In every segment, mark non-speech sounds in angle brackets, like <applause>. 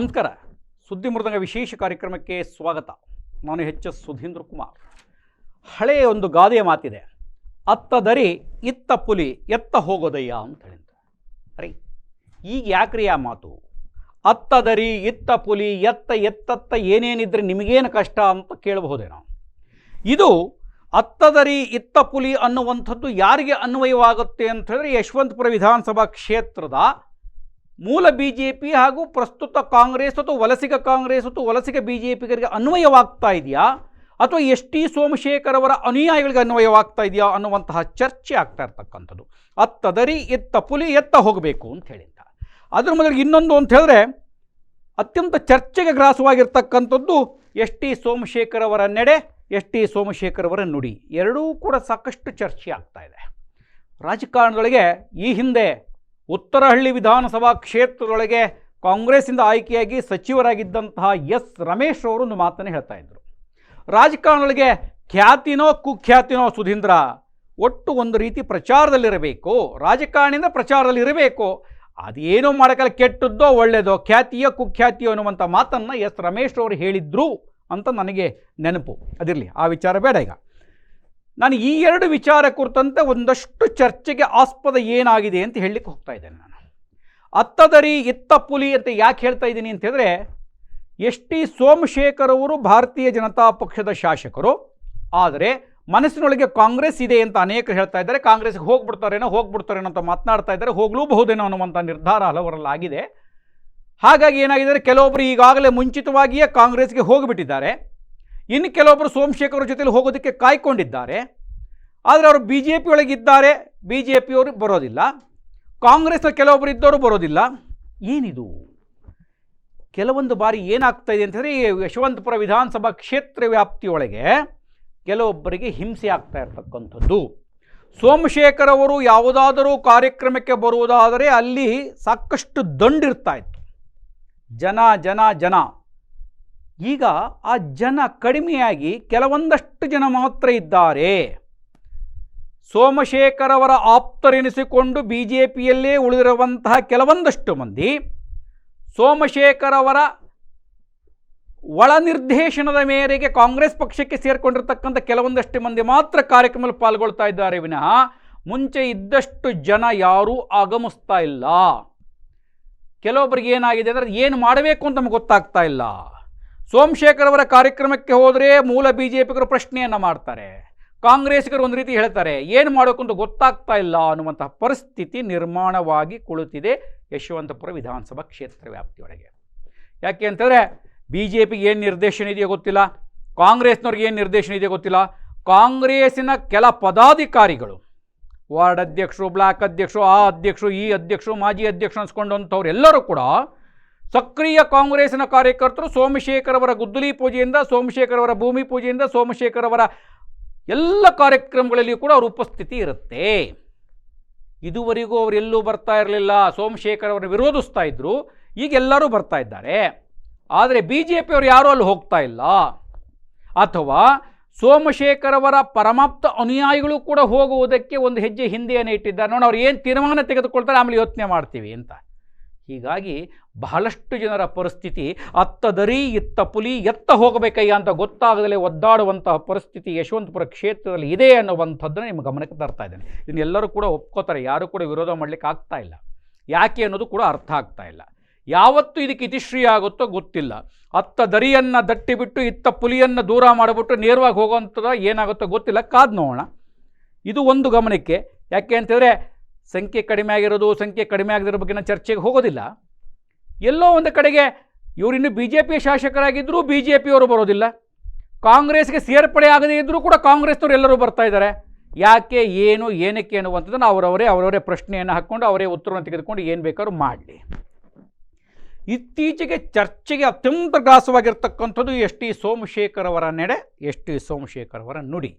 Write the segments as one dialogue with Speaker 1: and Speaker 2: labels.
Speaker 1: ನಮಸ್ಕಾರ. ಸುದ್ದಿ ಮೃದಂಗ ವಿಶೇಷ ಕಾರ್ಯಕ್ರಮಕ್ಕೆ ಸ್ವಾಗತ. ನಾನು ಎಚ್ ಎಸ್ ಸುಧೀಂದ್ರ ಕುಮಾರ್. ಹಳೆಯ ಒಂದು ಗಾದೆಯ ಮಾತಿದೆ. ಅತ್ತ ದರಿ, ಇತ್ತ ಪುಲಿ, ಎತ್ತ ಹೋಗೋದಯ್ಯ ಅಂತ ಹೇಳಿದ್ರು. ಅರೆ, ಈಗ ಯಾಕ್ರಿ ಆ ಮಾತು? ಅತ್ತ ದರಿ, ಇತ್ತ ಪುಲಿ, ಎತ್ತ, ಎತ್ತತ್ತ ಏನೇನಿದ್ರೆ ನಿಮಗೇನು ಕಷ್ಟ ಅಂತ ಕೇಳಬಹುದೇನೋ ಇದು ಅತ್ತದರಿ ಇತ್ತ ಪುಲಿ ಅನ್ನುವಂಥದ್ದು ಯಾರಿಗೆ ಅನ್ವಯವಾಗುತ್ತೆ ಅಂತ ಹೇಳಿದ್ರೆ ಯಶವಂತಪುರ ವಿಧಾನಸಭಾ ಕ್ಷೇತ್ರದ ಮೂಲ ಬಿ ಜೆ ಪಿ ಹಾಗೂ ಪ್ರಸ್ತುತ ಕಾಂಗ್ರೆಸ್ ಅಥವಾ ವಲಸಿಗ ಕಾಂಗ್ರೆಸ್ ಅಥವಾ ವಲಸಿಗ ಬಿ ಜೆ ಪಿಗರಿಗೆ ಅನ್ವಯವಾಗ್ತಾ ಇದೆಯಾ? ಅಥವಾ ಎಸ್ ಟಿ ಸೋಮಶೇಖರ್ ಅವರ ಅನುಯಾಯಿಗಳಿಗೆ ಅನ್ವಯವಾಗ್ತಾ ಇದೆಯಾ ಅನ್ನುವಂತಹ ಚರ್ಚೆ ಆಗ್ತಾ ಇರ್ತಕ್ಕಂಥದ್ದು. ಅತ್ತದರಿ, ಎತ್ತ ಪುಲಿ, ಎತ್ತ ಹೋಗಬೇಕು ಅಂತ ಹೇಳಿದ್ದ. ಅದ್ರ ಮೊದಲಿಗೆ ಇನ್ನೊಂದು ಅಂತ ಹೇಳಿದ್ರೆ, ಅತ್ಯಂತ ಚರ್ಚೆಗೆ ಗ್ರಾಸವಾಗಿರ್ತಕ್ಕಂಥದ್ದು ಎಸ್ ಟಿ ಸೋಮಶೇಖರ್ ಅವರ ನಡೆ, ಎಸ್ ಟಿ ಸೋಮಶೇಖರ್ ಅವರ ನುಡಿ. ಎರಡೂ ಕೂಡ ಸಾಕಷ್ಟು ಚರ್ಚೆ ಆಗ್ತಾ ಇದೆ. ರಾಜಕಾರಣದೊಳಗೆ ಈ ಹಿಂದೆ ಉತ್ತರಹಳ್ಳಿ ವಿಧಾನಸಭಾ ಕ್ಷೇತ್ರದೊಳಗೆ ಕಾಂಗ್ರೆಸ್ಸಿಂದ ಆಯ್ಕೆಯಾಗಿ ಸಚಿವರಾಗಿದ್ದಂತಹ ಎಸ್ ರಮೇಶ್ ಅವರು ಒಂದು ಮಾತನ್ನು ಹೇಳ್ತಾ ಇದ್ದರು ರಾಜಕಾರಣದೊಳಗೆ ಖ್ಯಾತಿನೋ ಕುಖ್ಯಾತಿನೋ ಸುಧೀಂದ್ರ, ಒಟ್ಟು ಒಂದು ರೀತಿ ಪ್ರಚಾರದಲ್ಲಿರಬೇಕು ಪ್ರಚಾರದಲ್ಲಿ ಇರಬೇಕು ಅದೇನೋ ಮಾಡೋಕ್ಕಲ್ಲ ಕೆಟ್ಟದ್ದೋ ಒಳ್ಳೆಯದೋ ಖ್ಯಾತಿಯೋ ಕುಖ್ಯಾತಿಯೋ ಅನ್ನುವಂಥ ಮಾತನ್ನು ಎಸ್ ರಮೇಶ್ ಅವರು ಹೇಳಿದ್ರು ಅಂತ ನನಗೆ ನೆನಪು. ಅದಿರಲಿ, ಆ ವಿಚಾರ ಬೇಡ ಈಗ. ನಾನು ಈ ಎರಡು ವಿಚಾರ ಕುರಿತಂತೆ ಒಂದಷ್ಟು ಚರ್ಚೆಗೆ ಆಸ್ಪದ ಏನಾಗಿದೆ ಅಂತ ಹೇಳಲಿಕ್ಕೆ ಹೋಗ್ತಾ ಇದ್ದೇನೆ ನಾನು. ಅತ್ತದರಿ ಇತ್ತ ಪುಲಿ ಅಂತ ಯಾಕೆ ಹೇಳ್ತಾ ಇದ್ದೀನಿ ಅಂತ ಹೇಳಿದ್ರೆ, ಎಸ್ ಟಿ ಸೋಮಶೇಖರ್ ಅವರು ಭಾರತೀಯ ಜನತಾ ಪಕ್ಷದ ಶಾಸಕರು, ಆದರೆ ಮನಸ್ಸಿನೊಳಗೆ ಕಾಂಗ್ರೆಸ್ ಇದೆ ಅಂತ ಅನೇಕರು ಹೇಳ್ತಾ ಇದ್ದಾರೆ, ಕಾಂಗ್ರೆಸ್ಗೆ ಹೋಗ್ಬಿಡ್ತಾರೇನೋ ಹೋಗ್ಬಿಡ್ತಾರೇನೋ ಅಂತ ಮಾತನಾಡ್ತಾ ಇದ್ದಾರೆ, ಹೋಗಲೂಬಹುದೇನೋ ಅನ್ನುವಂಥ ನಿರ್ಧಾರ ಹಲವರಲ್ಲಾಗಿದೆ ಹಾಗಾಗಿ ಏನಾಗಿದೆ ಕೆಲವೊಬ್ಬರು ಈಗಾಗಲೇ ಮುಂಚಿತವಾಗಿಯೇ ಕಾಂಗ್ರೆಸ್ಗೆ ಹೋಗಿಬಿಟ್ಟಿದ್ದಾರೆ. ಇನ್ನು ಕೆಲವೊಬ್ಬರು ಸೋಮಶೇಖರ್ ಜೊತೆಲಿ ಹೋಗೋದಕ್ಕೆ ಕಾಯ್ಕೊಂಡಿದ್ದಾರೆ. ಆದರೆ ಅವರು ಬಿ ಜೆ ಪಿಯೊಳಗಿದ್ದಾರೆ ಬಿ ಜೆ ಪಿಯವರು ಬರೋದಿಲ್ಲ ಕಾಂಗ್ರೆಸ್ನ ಕೆಲವೊಬ್ಬರು ಇದ್ದವರು ಬರೋದಿಲ್ಲ. ಏನಿದು? ಕೆಲವೊಂದು ಬಾರಿ ಏನಾಗ್ತಾ ಇದೆ ಅಂತಂದರೆ ಈ ಯಶವಂತಪುರ ವಿಧಾನಸಭಾ ಕ್ಷೇತ್ರ ವ್ಯಾಪ್ತಿಯೊಳಗೆ ಕೆಲವೊಬ್ಬರಿಗೆ ಹಿಂಸೆ ಆಗ್ತಾ ಇರತಕ್ಕಂಥದ್ದು. ಸೋಮಶೇಖರ್ ಅವರು ಯಾವುದಾದರೂ ಕಾರ್ಯಕ್ರಮಕ್ಕೆ ಬರುವುದಾದರೆ ಅಲ್ಲಿ ಸಾಕಷ್ಟು ದಂಡಿರ್ತಾ ಇತ್ತು. ಜನ ಜನ ಜನ. ಈಗ ಆ ಜನ ಕಡಿಮೆಯಾಗಿ ಕೆಲವೊಂದಷ್ಟು ಜನ ಮಾತ್ರ ಇದ್ದಾರೆ. ಸೋಮಶೇಖರ್ ಅವರ ಆಪ್ತರೆನಿಸಿಕೊಂಡು ಬಿ ಜೆ ಪಿಯಲ್ಲೇ ಉಳಿದಿರುವಂತಹ ಕೆಲವೊಂದಷ್ಟು ಮಂದಿ ಸೋಮಶೇಖರ್ ಅವರ ಒಳ ನಿರ್ದೇಶನದ ಮೇರೆಗೆ ಕಾಂಗ್ರೆಸ್ ಪಕ್ಷಕ್ಕೆ ಸೇರಿಕೊಂಡಿರ್ತಕ್ಕಂಥ ಕೆಲವೊಂದಷ್ಟು ಮಂದಿ ಮಾತ್ರ ಕಾರ್ಯಕ್ರಮದಲ್ಲಿ ಪಾಲ್ಗೊಳ್ತಾ ಇದ್ದಾರೆ ವಿನಃ ಮುಂಚೆ ಇದ್ದಷ್ಟು ಜನ ಯಾರೂ ಆಗಮಿಸ್ತಾ ಇಲ್ಲ. ಕೆಲವೊಬ್ಬರಿಗೆ ಏನಾಗಿದೆ ಅಂದರೆ ಏನು ಮಾಡಬೇಕು ಅಂತ ನಮಗೆ ಗೊತ್ತಾಗ್ತಾ ಇಲ್ಲ. ಸೋಮಶೇಖರ್ ಅವರ ಕಾರ್ಯಕ್ರಮಕ್ಕೆ ಹೋದರೆ ಮೂಲ ಬಿ ಜೆ ಪಿಗರು ಪ್ರಶ್ನೆಯನ್ನು ಮಾಡ್ತಾರೆ. ಕಾಂಗ್ರೆಸ್ಗರು ಒಂದು ರೀತಿ ಹೇಳ್ತಾರೆ, ಏನು ಮಾಡಬೇಕು ಅಂತ ಗೊತ್ತಾಗ್ತಾ ಇಲ್ಲ ಅನ್ನುವಂತಹ ಪರಿಸ್ಥಿತಿ ನಿರ್ಮಾಣವಾಗಿ ಕುಳಿತಿದೆ ಯಶವಂತಪುರ ವಿಧಾನಸಭಾ ಕ್ಷೇತ್ರ ವ್ಯಾಪ್ತಿಯೊಳಗೆ ಯಾಕೆ ಅಂತಂದರೆ ಬಿ ಜೆ ಪಿಗೆ ಏನು ನಿರ್ದೇಶನ ಇದೆಯೋ ಗೊತ್ತಿಲ್ಲ, ಕಾಂಗ್ರೆಸ್ನವ್ರಿಗೆ ಏನು ನಿರ್ದೇಶನ ಇದೆಯೋ ಗೊತ್ತಿಲ್ಲ. ಕಾಂಗ್ರೆಸ್ಸಿನ ಕೆಲ ಪದಾಧಿಕಾರಿಗಳು, ವಾರ್ಡ್ ಅಧ್ಯಕ್ಷರು, ಬ್ಲಾಕ್ ಅಧ್ಯಕ್ಷರು, ಆ ಅಧ್ಯಕ್ಷರು, ಈ ಅಧ್ಯಕ್ಷರು, ಮಾಜಿ ಅಧ್ಯಕ್ಷರು ಅನ್ಸ್ಕೊಂಡಂಥವ್ರು ಎಲ್ಲರೂ ಕೂಡ ಸಕ್ರಿಯ ಕಾಂಗ್ರೆಸ್ನ ಕಾರ್ಯಕರ್ತರು ಸೋಮಶೇಖರ್ ಅವರ ಗುದ್ದಲಿ ಪೂಜೆಯಿಂದ ಸೋಮಶೇಖರ್ ಅವರ ಭೂಮಿ ಪೂಜೆಯಿಂದ ಸೋಮಶೇಖರ್ ಅವರ ಎಲ್ಲ ಕಾರ್ಯಕ್ರಮಗಳಲ್ಲಿಯೂ ಕೂಡ ಅವರು ಉಪಸ್ಥಿತಿ ಇರುತ್ತೆ. ಇದುವರೆಗೂ ಅವರೆಲ್ಲೂ ಬರ್ತಾ ಇರಲಿಲ್ಲ ಸೋಮಶೇಖರ್ ಅವರನ್ನು ವಿರೋಧಿಸ್ತಾ ಇದ್ದರು ಈಗ ಎಲ್ಲರೂ ಬರ್ತಾ ಇದ್ದಾರೆ. ಆದರೆ ಬಿ ಜೆ ಪಿಯವರು ಯಾರೂ ಅಲ್ಲಿ ಹೋಗ್ತಾ ಇಲ್ಲ. ಅಥವಾ ಸೋಮಶೇಖರ್ ಅವರ ಪರಮಾಪ್ತ ಅನುಯಾಯಿಗಳು ಕೂಡ ಹೋಗುವುದಕ್ಕೆ ಒಂದು ಹೆಜ್ಜೆ ಹಿಂದೆಯನ್ನು ಇಟ್ಟಿದ್ದಾರೆ. ನೋಡಿ ಅವ್ರು ಏನು ತೀರ್ಮಾನ ತೆಗೆದುಕೊಳ್ತಾರೆ, ಆಮೇಲೆ ಯೋಚನೆ ಮಾಡ್ತೀವಿ ಅಂತ. ಹೀಗಾಗಿ ಬಹಳಷ್ಟು ಜನರ ಪರಿಸ್ಥಿತಿ ಅತ್ತದರಿ ಇತ್ತ ಪುಲಿ ಎತ್ತ ಹೋಗಬೇಕಯ್ಯ ಅಂತ ಗೊತ್ತಾಗದಲೇ ಒದ್ದಾಡುವಂತಹ ಪರಿಸ್ಥಿತಿ ಯಶವಂತಪುರ ಕ್ಷೇತ್ರದಲ್ಲಿ ಇದೆ ಅನ್ನುವಂಥದ್ದನ್ನು ನಿಮ್ಮ ಗಮನಕ್ಕೆ ತರ್ತಾ ಇದ್ದೇನೆ. ಇದನ್ನೆಲ್ಲರೂ ಕೂಡ ಒಪ್ಕೋತಾರೆ. ಯಾರೂ ಕೂಡ ವಿರೋಧ ಮಾಡಲಿಕ್ಕೆ ಆಗ್ತಾ ಇಲ್ಲ. ಯಾಕೆ ಅನ್ನೋದು ಕೂಡ ಅರ್ಥ ಆಗ್ತಾ ಇಲ್ಲ. ಯಾವತ್ತು ಇದಕ್ಕೆ ಇತಿಶ್ರೀ ಆಗುತ್ತೋ ಗೊತ್ತಿಲ್ಲ. ಅತ್ತ ದರಿಯನ್ನು ದಟ್ಟಿಬಿಟ್ಟು, ಇತ್ತ ಪುಲಿಯನ್ನು ದೂರ ಮಾಡಿಬಿಟ್ಟು ನೇರವಾಗಿ ಹೋಗುವಂಥದ್ದು ಏನಾಗುತ್ತೋ ಗೊತ್ತಿಲ್ಲ. ಕಾದು ನೋಡೋಣ. ಇದು ಒಂದು ಗಮನಕ್ಕೆ. ಯಾಕೆ ಅಂತಂದರೆ ಸಂಖ್ಯೆ ಕಡಿಮೆ ಆಗಿರೋದು, ಸಂಖ್ಯೆ ಕಡಿಮೆ ಆಗದಿರೋ ಬಗ್ಗೆ ನಾನು ಚರ್ಚೆಗೆ ಹೋಗೋದಿಲ್ಲ. ಎಲ್ಲೋ ಒಂದು ಕಡೆಗೆ ಇವರಿನ್ನು ಬಿ ಜೆ ಪಿ ಶಾಸಕರಾಗಿದ್ದರೂ ಬಿ ಜೆ ಪಿಯವರು ಬರೋದಿಲ್ಲ. ಕಾಂಗ್ರೆಸ್ಗೆ ಸೇರ್ಪಡೆ ಆಗದೇ ಇದ್ದರೂ ಕೂಡ ಕಾಂಗ್ರೆಸ್ನವ್ರು ಎಲ್ಲರೂ ಬರ್ತಾ ಇದ್ದಾರೆ. ಯಾಕೆ, ಏನು, ಏನಕ್ಕೆ ಅನ್ನುವಂಥದ್ದನ್ನು ಅವರವರೇ ಅವರವರೇ ಪ್ರಶ್ನೆಯನ್ನು ಹಾಕ್ಕೊಂಡು ಅವರೇ ಉತ್ತರವನ್ನು ತೆಗೆದುಕೊಂಡು ಏನು ಬೇಕಾದ್ರೂ ಮಾಡಲಿ. ಇತ್ತೀಚೆಗೆ ಚರ್ಚೆಗೆ ಅತ್ಯಂತ ಗ್ರಾಸವಾಗಿರ್ತಕ್ಕಂಥದ್ದು ಎಸ್ ಟಿ ಸೋಮಶೇಖರ್ ಅವರ ನೆಡೆ, ಎಸ್ ಟಿ ಸೋಮಶೇಖರ್ ಅವರ ನುಡಿ.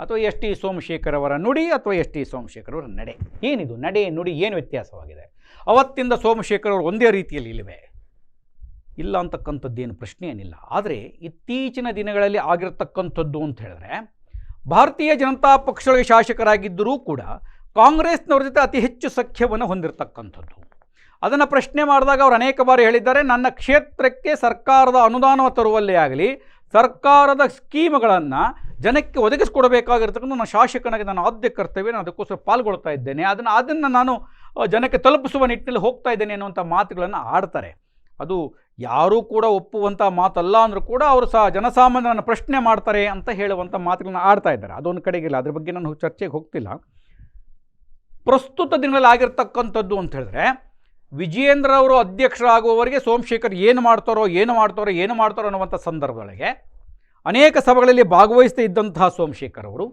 Speaker 1: ಅಥವಾ ಎಸ್ ಟಿ ಸೋಮಶೇಖರ್ ಅವರ ನುಡಿ ಅಥವಾ ಎಸ್ ಟಿ ಸೋಮಶೇಖರ್ ಅವರ ನಡೆ. ಏನಿದು? ನಡೆ, ನುಡಿ ಏನು ವ್ಯತ್ಯಾಸವಾಗಿದೆ? ಅವತ್ತಿಂದ ಸೋಮಶೇಖರ್ ಅವರು ಒಂದೇ ರೀತಿಯಲ್ಲಿ ಇಲ್ಲವೇ. ಇಲ್ಲ ಅಂತಕ್ಕಂಥದ್ದೇನು ಪ್ರಶ್ನೆ ಏನಿಲ್ಲ. ಆದರೆ ಇತ್ತೀಚಿನ ದಿನಗಳಲ್ಲಿ ಆಗಿರತಕ್ಕಂಥದ್ದು ಅಂತ ಹೇಳಿದ್ರೆ, ಭಾರತೀಯ ಜನತಾ ಪಕ್ಷಗಳ ಶಾಸಕರಾಗಿದ್ದರೂ ಕೂಡ ಕಾಂಗ್ರೆಸ್ನವ್ರ ಜೊತೆ ಅತಿ ಹೆಚ್ಚು ಸಖ್ಯವನ್ನು ಹೊಂದಿರತಕ್ಕಂಥದ್ದು. ಅದನ್ನು ಪ್ರಶ್ನೆ ಮಾಡಿದಾಗ ಅವರು ಅನೇಕ ಬಾರಿ ಹೇಳಿದ್ದಾರೆ, ನನ್ನ ಕ್ಷೇತ್ರಕ್ಕೆ ಸರ್ಕಾರದ ಅನುದಾನ ತರುವಲ್ಲೇ ಆಗಲಿ, ಸರ್ಕಾರದ ಸ್ಕೀಮ್ಗಳನ್ನು ಜನಕ್ಕೆ ಒದಗಿಸ್ಕೊಡಬೇಕಾಗಿರ್ತಕ್ಕಂಥ ನನ್ನ ಶಾಸಕನಾಗಿ ನಾನು ಆದ್ಯ ಕರ್ತವ್ಯ ನಾನು ಅದಕ್ಕೋಸ್ಕರ ಪಾಲ್ಗೊಳ್ತಾ ಇದ್ದೇನೆ. ಅದನ್ನು ಅದನ್ನು ನಾನು ಜನಕ್ಕೆ ತಲುಪಿಸುವ ನಿಟ್ಟಿನಲ್ಲಿ ಹೋಗ್ತಾ ಇದ್ದೇನೆ ಅನ್ನುವಂಥ ಮಾತುಗಳನ್ನು ಆಡ್ತಾರೆ. ಅದು ಯಾರೂ ಕೂಡ ಒಪ್ಪುವಂಥ ಮಾತಲ್ಲ ಅಂದರೂ ಕೂಡ ಅವರು ಸಹ ಜನಸಾಮಾನ್ಯರನ್ನು ಪ್ರಶ್ನೆ ಮಾಡ್ತಾರೆ ಅಂತ ಹೇಳುವಂಥ ಮಾತುಗಳನ್ನ ಆಡ್ತಾ ಇದ್ದಾರೆ. ಅದೊಂದು ಕಡೆಗಿಲ್ಲ ಅದ್ರ ಬಗ್ಗೆ ನಾನು ಚರ್ಚೆಗೆ ಹೋಗ್ತಿಲ್ಲ. ಪ್ರಸ್ತುತ ದಿನಗಳಲ್ಲಿ ಆಗಿರ್ತಕ್ಕಂಥದ್ದು ಅಂತ ಹೇಳಿದ್ರೆ, ವಿಜಯೇಂದ್ರ ಅವರು ಅಧ್ಯಕ್ಷರಾಗುವವರಿಗೆ ಸೋಮಶೇಖರ್ ಏನು ಮಾಡ್ತಾರೋ ಏನು ಮಾಡ್ತಾರೋ ಏನು ಮಾಡ್ತಾರೋ ಅನ್ನುವಂಥ ಸಂದರ್ಭದೊಳಗೆ ಅನೇಕ ಸಭೆಗಳಲ್ಲಿ ಭಾಗವಹಿಸ್ತಾ ಇದ್ದಂತಹ ಸೋಮಶೇಖರ್ ಅವರು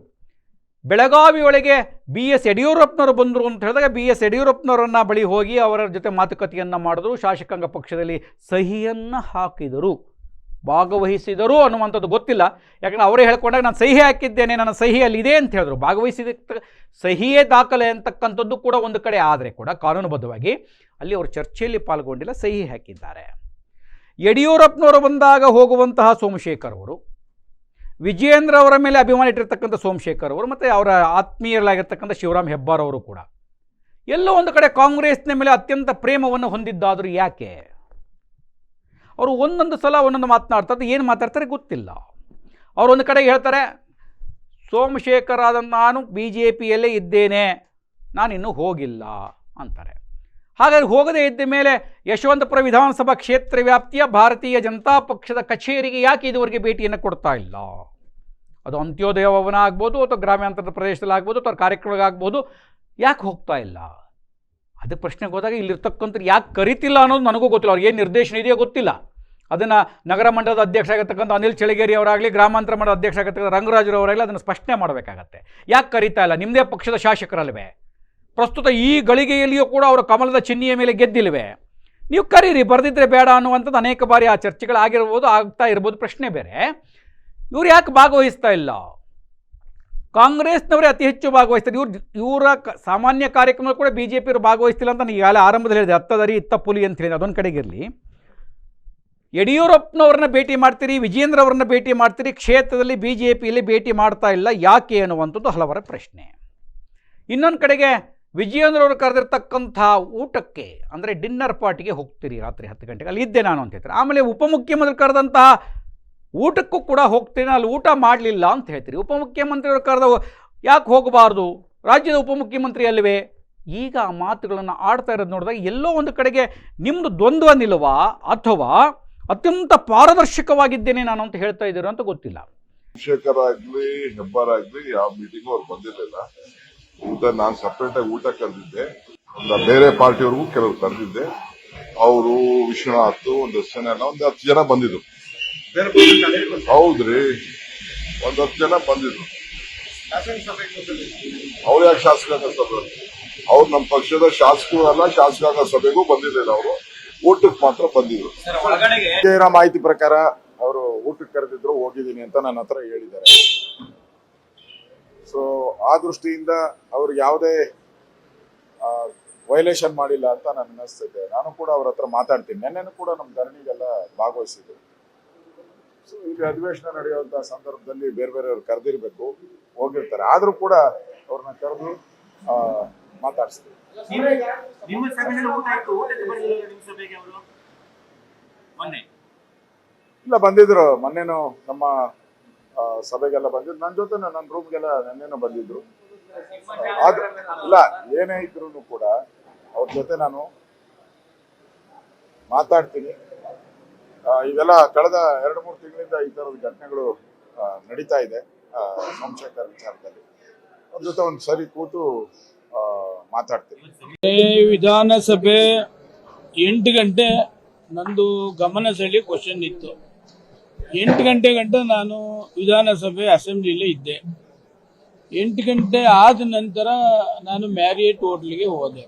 Speaker 1: ಬೆಳಗಾವಿಯೊಳಗೆ ಬಿ ಎಸ್ ಯಡಿಯೂರಪ್ಪನವರು ಬಂದರು ಅಂತ ಹೇಳಿದಾಗ ಬಿ ಎಸ್ ಯಡಿಯೂರಪ್ಪನವರನ್ನ ಬಳಿ ಹೋಗಿ ಅವರ ಜೊತೆ ಮಾತುಕತೆಯನ್ನು ಮಾಡಿದ್ರು, ಶಾಸಕಾಂಗ ಪಕ್ಷದಲ್ಲಿ ಸಹಿಯನ್ನು ಹಾಕಿದರು, ಭಾಗವಹಿಸಿದರು ಅನ್ನುವಂಥದ್ದು ಗೊತ್ತಿಲ್ಲ. ಯಾಕಂದರೆ ಅವರೇ ಹೇಳ್ಕೊಂಡಾಗ ನಾನು ಸಹಿ ಹಾಕಿದ್ದೇನೆ, ನನ್ನ ಸಹಿ ಅಲ್ಲಿ ಇದೆ ಅಂತ ಹೇಳಿದ್ರು. ಭಾಗವಹಿಸಿದ ಸಹಿಯೇ ದಾಖಲೆ ಅಂತಕ್ಕಂಥದ್ದು ಕೂಡ ಒಂದು ಕಡೆ, ಆದರೆ ಕೂಡ ಕಾನೂನುಬದ್ಧವಾಗಿ ಅಲ್ಲಿ ಅವರು ಚರ್ಚೆಯಲ್ಲಿ ಪಾಲ್ಗೊಂಡಿಲ್ಲ, ಸಹಿ ಹಾಕಿದ್ದಾರೆ. ಯಡಿಯೂರಪ್ಪನವರು ಬಂದಾಗ ಹೋಗುವಂತಹ ಸೋಮಶೇಖರ್ ಅವರು ವಿಜಯೇಂದ್ರ ಅವರ ಮೇಲೆ ಅಭಿಮಾನ ಇಟ್ಟಿರ್ತಕ್ಕಂಥ ಸೋಮಶೇಖರ್ ಅವರು ಮತ್ತು ಅವರ ಆತ್ಮೀಯರಾಗಿರ್ತಕ್ಕಂಥ ಶಿವರಾಮ್ ಹೆಬ್ಬಾರ್ ಅವರು ಕೂಡ. ಎಲ್ಲೋ ಒಂದು ಕಡೆ ಕಾಂಗ್ರೆಸ್ನ ಮೇಲೆ ಅತ್ಯಂತ ಪ್ರೇಮವನ್ನು ಹೊಂದಿದ್ದಾದರೂ ಯಾಕೆ? ಅವರು ಒಂದೊಂದು ಸಲ ಒಂದೊಂದು ಮಾತನಾಡ್ತಾರೆ ಏನು ಮಾತಾಡ್ತಾರೆ ಗೊತ್ತಿಲ್ಲ. ಅವರು ಒಂದು ಕಡೆ ಹೇಳ್ತಾರೆ, ಸೋಮಶೇಖರ್ ಆದ ನಾನು ಬಿ ಜೆ ಪಿಯಲ್ಲೇ ಇದ್ದೇನೆ ನಾನಿನ್ನೂ ಹೋಗಿಲ್ಲ ಅಂತಾರೆ. ಹಾಗಾಗಿ ಹೋಗದೇ ಇದ್ದ ಮೇಲೆ ಯಶವಂತಪುರ ವಿಧಾನಸಭಾ ಕ್ಷೇತ್ರ ವ್ಯಾಪ್ತಿಯ ಭಾರತೀಯ ಜನತಾ ಪಕ್ಷದ ಕಚೇರಿಗೆ ಯಾಕೆ ಇದುವರೆಗೆ ಭೇಟಿಯನ್ನು ಕೊಡ್ತಾ ಇಲ್ಲ? ಅದು ಅಂತ್ಯೋದಯ ಭವನ ಆಗ್ಬೋದು ಅಥವಾ ಗ್ರಾಮಾಂತರದ ಪ್ರದೇಶದಲ್ಲಿ ಆಗ್ಬೋದು ಅಥವಾ ಕಾರ್ಯಕ್ರಮಗಳಾಗ್ಬೋದು, ಯಾಕೆ ಹೋಗ್ತಾ ಇಲ್ಲ? ಅದಕ್ಕೆ ಪ್ರಶ್ನೆಗೆ ಹೋದಾಗ ಇಲ್ಲಿರ್ತಕ್ಕಂಥ ಯಾಕೆ ಕರಿತಿಲ್ಲ ಅನ್ನೋದು ನನಗೂ ಗೊತ್ತಿಲ್ಲ. ಅವ್ರಿಗೆ ಏನು ನಿರ್ದೇಶನ ಇದೆಯೋ ಗೊತ್ತಿಲ್ಲ. ಅದನ್ನು ನಗರ ಮಂಡಲದ ಅಧ್ಯಕ್ಷ ಆಗಿರ್ತಕ್ಕಂಥ ಅನಿಲ್ ಚಳಿಗೇರಿ ಅವರಾಗಲಿ, ಗ್ರಾಮಾಂತರ ಮಂಡಲದ ಅಧ್ಯಕ್ಷ ಆಗಿರ್ತಕ್ಕಂಥ ರಂಗರಾಜರವರಾಗಲಿ ಅದನ್ನು ಸ್ಪಷ್ಟನೆ ಮಾಡಬೇಕಾಗತ್ತೆ. ಯಾಕೆ ಕರಿತಾ ಇಲ್ಲ? ನಿಮ್ಮದೇ ಪಕ್ಷದ ಶಾಸಕರಲ್ವೇ? ಪ್ರಸ್ತುತ ಈ ಗಳಿಗೆಯಲ್ಲಿಯೂ ಕೂಡ ಅವರು ಕಮಲದ ಚಿಹ್ನೆಯ ಮೇಲೆ ಗೆದ್ದಿಲ್ವೇ? ನೀವು ಕರೀರಿ, ಬರೆದಿದ್ರೆ ಬೇಡ ಅನ್ನುವಂಥದ್ದು ಅನೇಕ ಬಾರಿ ಆ ಚರ್ಚೆಗಳಾಗಿರ್ಬೋದು, ಆಗ್ತಾ ಇರ್ಬೋದು ಪ್ರಶ್ನೆ ಬೇರೆ. ಇವ್ರು ಯಾಕೆ ಭಾಗವಹಿಸ್ತಾ ಇಲ್ಲ? ಕಾಂಗ್ರೆಸ್ನವರೇ ಅತಿ ಹೆಚ್ಚು ಭಾಗವಹಿಸ್ತಾರೆ. ಇವ್ರು ಇವರ ಸಾಮಾನ್ಯ ಕಾರ್ಯಕ್ರಮ ಕೂಡ ಬಿ ಜೆ ಪಿಯವರು ಭಾಗವಹಿಸ್ತಿಲ್ಲ ಅಂತ ನಾನು ಈಗಾಗಲೇ ಆರಂಭದಲ್ಲಿ ಹೇಳಿದೆ. ಹತ್ತದರಿ ಇತ್ತ ಪುಲಿ ಅಂತ ಹೇಳಿದೆ. ಅದೊಂದು ಕಡೆಗಿರಲಿ ಯಡಿಯೂರಪ್ಪನವ್ರನ್ನ ಭೇಟಿ ಮಾಡ್ತೀರಿ ವಿಜೇಂದ್ರ ಅವರನ್ನ ಭೇಟಿ ಮಾಡ್ತೀರಿ, ಕ್ಷೇತ್ರದಲ್ಲಿ ಬಿ ಜೆ ಪಿಯಲ್ಲಿ ಭೇಟಿ ಮಾಡ್ತಾ ಇಲ್ಲ, ಯಾಕೆ ಅನ್ನುವಂಥದ್ದು ಹಲವರ ಪ್ರಶ್ನೆ. ಇನ್ನೊಂದು ಕಡೆಗೆ ವಿಜಯೇಂದ್ರ ಅವರು ಕರೆದಿರ್ತಕ್ಕಂಥ ಊಟಕ್ಕೆ, ಅಂದರೆ ಡಿನ್ನರ್ ಪಾರ್ಟಿಗೆ ಹೋಗ್ತೀರಿ ರಾತ್ರಿ ಹತ್ತು ಗಂಟೆಗೆ. ಅಲ್ಲಿ ಇದ್ದೆ ನಾನು ಅಂತ ಹೇಳ್ತಾರೆ. ಆಮೇಲೆ ಉಪಮುಖ್ಯಮಂತ್ರಿ ಕರೆದಂತಹ ಊಟಕ್ಕೂ ಕೂಡ ಹೋಗ್ತೇನೆ, ಅಲ್ಲಿ ಊಟ ಮಾಡಲಿಲ್ಲ ಅಂತ ಹೇಳ್ತೀರಿ. ಉಪಮುಖ್ಯಮಂತ್ರಿಯವರು ಕರೆದ ಯಾಕೆ ಹೋಗಬಾರ್ದು? ರಾಜ್ಯದ ಉಪಮುಖ್ಯಮಂತ್ರಿ ಅಲ್ವೇ ಈಗ ಆ ಮಾತುಗಳನ್ನು ಆಡ್ತಾ ಇರೋದು ನೋಡಿದಾಗ ಎಲ್ಲೋ ಒಂದು ಕಡೆಗೆ ನಿಮ್ಮದು ದ್ವಂದ್ವ ನಿಲ್ವಾ ಅಥವಾ ಅತ್ಯಂತ ಪಾರದರ್ಶಕವಾಗಿದ್ದೇನೆ ನಾನು ಅಂತ ಹೇಳ್ತಾ ಇದ್ದೀರೋ ಅಂತ ಗೊತ್ತಿಲ್ಲ.
Speaker 2: ಶೇಖರ್ ಆಗ್ಲಿ ಹೆಬ್ಬಾರ್ ಆಗ್ಲಿ ಯಾವ ಮೀಟಿಂಗ್ ಅವ್ರು ಬಂದಿರಲಿಲ್ಲ. ಊಟ ನಾನು ಸಪ್ರೇಟ್ ಆಗಿ ಊಟ ಕರೆದಿದ್ದೆ ಒಂದು ಬೇರೆ ಪಾರ್ಟಿಯವ್ರಿಗೂ ಕೆಲವರು ಕರೆದಿದ್ದೆ. ಅವರು ವಿಶ್ವನಾಥ್ ಒಂದಷ್ಟು ಜನ ಒಂದ್ ಹತ್ತು ಜನ ಬಂದಿದ್ರು. ಹೌದ್ರಿ. ಒಂದ್ ಹತ್ತು ಜನ ಬಂದಿದ್ರು. ಅವ್ರು ಯಾಕೆ ಶಾಸಕಾಂಗ ಸಭೆ? ಅವ್ರು ನಮ್ಮ ಪಕ್ಷದ ಶಾಸಕರು ಅಲ್ಲ ಶಾಸಕಾಂಗ ಸಭೆಗೂ ಬಂದಿರಲಿಲ್ಲ ಅವರು. ಊಟಕ್ಕೆ ಮಾತ್ರ ಬಂದಿದ್ರು.
Speaker 3: ಇರೋ ಮಾಹಿತಿ ಪ್ರಕಾರ ಅವರು ಊಟಕ್ಕೆ ಕರೆದಿದ್ರು, ಹೋಗಿದ್ದೀನಿ ಅಂತ ನನ್ನ ಹತ್ರ ಹೇಳಿದ್ದಾರೆ. ಸೊ ಆ ದೃಷ್ಟಿಯಿಂದ ಅವ್ರು ಯಾವುದೇ ವೈಲೇಷನ್ ಮಾಡಿಲ್ಲ ಅಂತ ನಾನು ಅನಿಸ್ತಿದೆ ನಾನು ಕೂಡ ಅವ್ರ ಹತ್ರ ಮಾತಾಡ್ತೀನಿ. ನೆನ್ನೆನೂ ಕೂಡ ನಮ್ಮ ಧರಣಿಗೆಲ್ಲ ಭಾಗವಹಿಸಿದ್ರು. ಇಲ್ಲಿ ಅಧಿವೇಶನ ನಡೆಯುವಂತಹ ಸಂದರ್ಭದಲ್ಲಿ ಬೇರೆ ಬೇರೆಯವ್ರು ಕರೆದಿರ್ಬೇಕು ಹೋಗಿರ್ತಾರೆ. ಆದ್ರೂ ಕೂಡ ಅವ್ರನ್ನ ಕರೆದು ಮಾತಾಡಿಸ್ತೀವಿ. ಇಲ್ಲ ಬಂದಿದ್ರು. ಮೊನ್ನೆನು ನಮ್ಮ ಸಭೆಗೆಲ್ಲ ಬಂದಿದ್ರು. ನನ್ನ ಜೊತೆ ನನ್ನ ರೂಮ್ಗೆಲ್ಲ ನೆನ್ನೆನೂ ಬಂದಿದ್ರು. ಇಲ್ಲ ಏನೇ ಇದ್ರು ಕೂಡ ಅವ್ರ ಜೊತೆ ನಾನು ಮಾತಾಡ್ತೀನಿ. ಇವೆಲ್ಲ ಕಳೆದ ಎರಡು ಮೂರು ತಿಂಗಳಿಂದ ಈ ತರದ ಘಟನೆಗಳು ನಡೀತಾ ಇದೆ ಸಂಶಯಕರ ವಿಚಾರದಲ್ಲಿ. ಅವ್ರ ಜೊತೆ ಒಂದು ಸರಿ ಕೂತು ಮಾತಾಡ್ತೀನಿ.
Speaker 4: ವಿಧಾನಸಭೆ ಎಂಟು ಗಂಟೆ ನಂದು ಗಮನ ಸೆಳಿ ಕ್ವಶನ್ ಇತ್ತು. ಎಂಟು ಗಂಟೆ ಗಂಟ ನಾನು ವಿಧಾನಸಭೆ ಅಸೆಂಬ್ಲಿಲೇ ಇದ್ದೆ. ಎಂಟು ಗಂಟೆ ಆದ ನಂತರ ನಾನು ಮ್ಯಾರಿಯೇಟ್ ಹೋಟ್ಲಿಗೆ ಹೋದೆ.